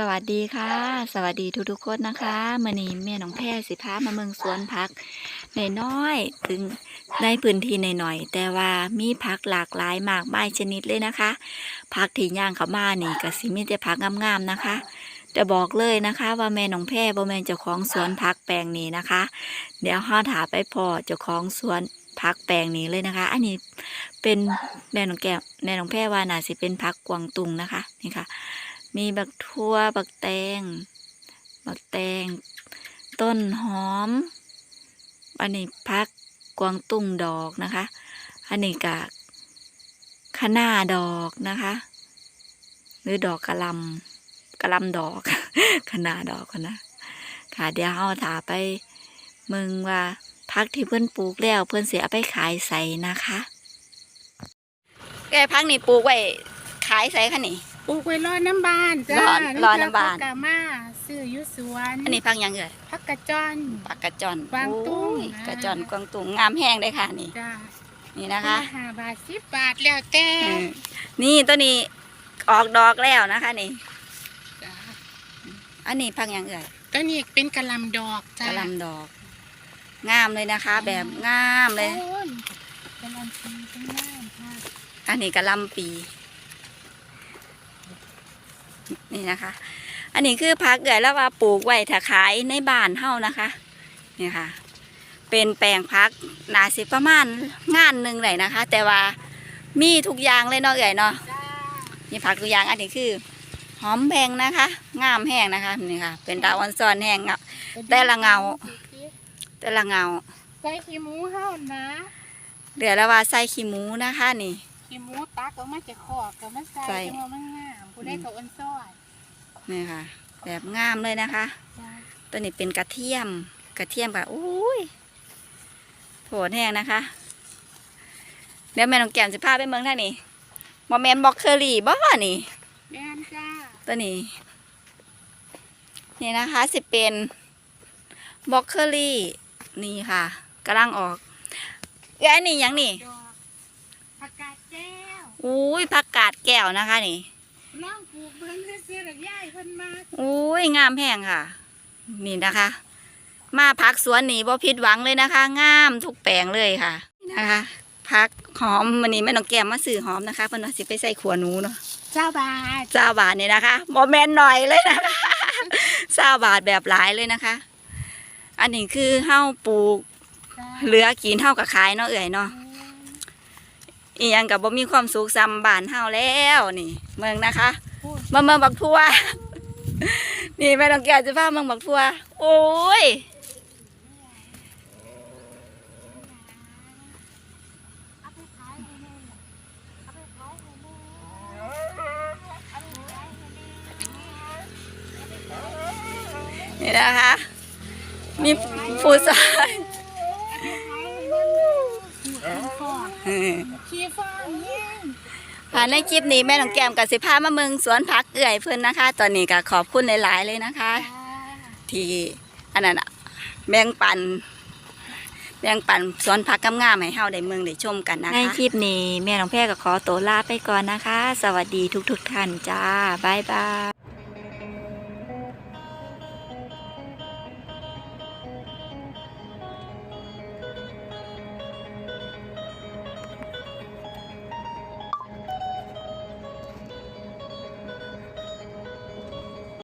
สวัสดีค่ะ สวัสดีทุกๆคนนะคะมื่อนี้แม่น้องแพรสิพามาเมืองสวนผักในน้อยถึงในพื้นที่ในหน่อย แต่ว่ามีผักหลากหลายมากมายชนิดเลยนะคะผักที่ย่างเขามานี่ก็สิมีแต่ผักงามๆนะคะแต่บอกเลยนะคะว่าแม่น้องแพรบ่แม่นเจ้าของสวนผักแปลงนี้นะคะ เดี๋ยวห้าถาไปพอเจ้าของสวนผักแปลงนี้เลยนะคะ อันนี้เป็นแม่น้องแก้วแม่น้องแพรว่าน่าสิเป็นผักกวางตุงนะคะนี่ค่ะ มีบักทั่วบักแตง บักแตง ต้นหอม อันนี้พักกวางตุ้งดอกนะคะ อันนี้กะคะน้าดอกนะคะ หรือดอกกระลำกระลำดอกคะน้าดอกนนะค่ะเดี๋ยวเราถาไปมึงว่าพักที่เพื่อนปลูกแล้วเพื่อนเสียไปขายใส่นะคะแกพักนี่ปลูกไว้ขายใส่ค่ะนี่ ปลูกไว้รอน้ำบานจ้าร้อนร้อนน้ำบานกามาซื้ออยุสวนอันนี้พักหยังเอ่ยพักกระจอน ปากกระจอนกวางตุ้ง โอ้ยกระจอนกวางตุ้งงามแห้งเลยค่ะนี่ จ้านี่นะคะ ห้าบาทสิบบาทแล้วแต่เออนี่ตัวนี้ออกดอกแล้วนะคะนี่ จ้าอันนี้พักหยังเอ่ยตัวนี้เป็นกะหลำดอกจ้ากระหลำดอก งามเลยนะคะ แบบงามเลย โอ้ยกะหลำปีเป็นงามค่ะอันนี้กระหลำปี นี่นะคะ อันนี้คือพักเอ่ยแล้วว่าปลูกไว้ถ้าขายในบ้านเฮานะคะนี่ค่ะ เป็นแปลงพักนาสิประมาณงานหนึ่งเลยนะคะ แต่ว่ามีทุกอย่างเลยเนาะเอ่ยเนาะจ้ามีผักตัวอย่างอันนี้คือ หอมแพงนะคะ งามแห้งนะคะนี่ค่ะ เป็นดาวอันซอนแห้งเงาแต่ละเงา แต่ละเงาใส่ขี้หมูเฮานะเดี๋ยวแล้วว่าใส่ขี้หมูนะคะ นี่ขี้หมูตักออกมาจากขอกก็มาใส่ใส่จังว่ามันงาม ผู้ได้ก็อ้นซ้อยนี่ค่ะ แบบงามเลยนะคะจ้าตัวนี้เป็นกระเทียม กระเทียมค่ะอุ้ยโผล่แห้งนะคะ เดี๋ยวแม่น้องแก้มจะพาไปเมืองท่างนี่บอแมนบอกเคอรี่บ่นี่แม่นจ้าตัวนี้ นี่นะคะสิเป็นบล็อกเคอรี่นี่ค่ะกำลังออกเอ้ยอันนี้หยังนี่ดอกผักกาดแก้ว อุ้ยผักกาดแก้วนะคะนี่น้องปลูกเบิ่ งซื้อๆดอกใหญ่เพิ่นมาอุ้ยงามแพงค่ะ นี่นะคะ มาพักสวนนี่บ่ผิดหวังเลยนะคะ งามทุกแปลงเลยค่ะนี่นะคะพักหอมวันนี้แม่น้องแก้มมาซื้อหอมนะคะเพิ่นว่าสิไปใส่ขัวหนูเนาะเจ้าบาทเจ้าบาทนี่นะคะบอแมนหน่อยเลยนะคะเจ้าบาทแบบหลายเลยนะคะ อันนี้คือเฮ้าปลูกจ้าเหลือกินเท่ากับขายเนาะเอ่ยเนาะ อีหยังกับบ่มีความสุขซ้ำบ้านเฮาแล้วนี่ เมืองนะคะพูดมาเมืองบักทัว นี่แม่ต้องแก้วจะพาเมืองบักทัว โอ้ยเอาไปขายให้แม่เอาไปขายให้แม่เอาไปขายให้แม่นี่นะคะ มีผู้ชาย ขี้ฟ้าเนี่ยผ่านในคลิปนี้แม่น้องแก้มกับสิพามาเมืองสวนผักเอื่อยเพิ่อนนะคะ ตอนนี้ก็ขอบคุณหลาย ๆ เลยนะคะ ที่อันนั้นอะแบ่งปันแบ่งปันสวนผักงามๆให้เฮาได้เมืองได้ชมกันนะคะในคลิปนี้แม่น้องแพรก็ขอตัวลาไปก่อนนะคะ สวัสดีทุกๆท่านจ้า บ๊ายบาย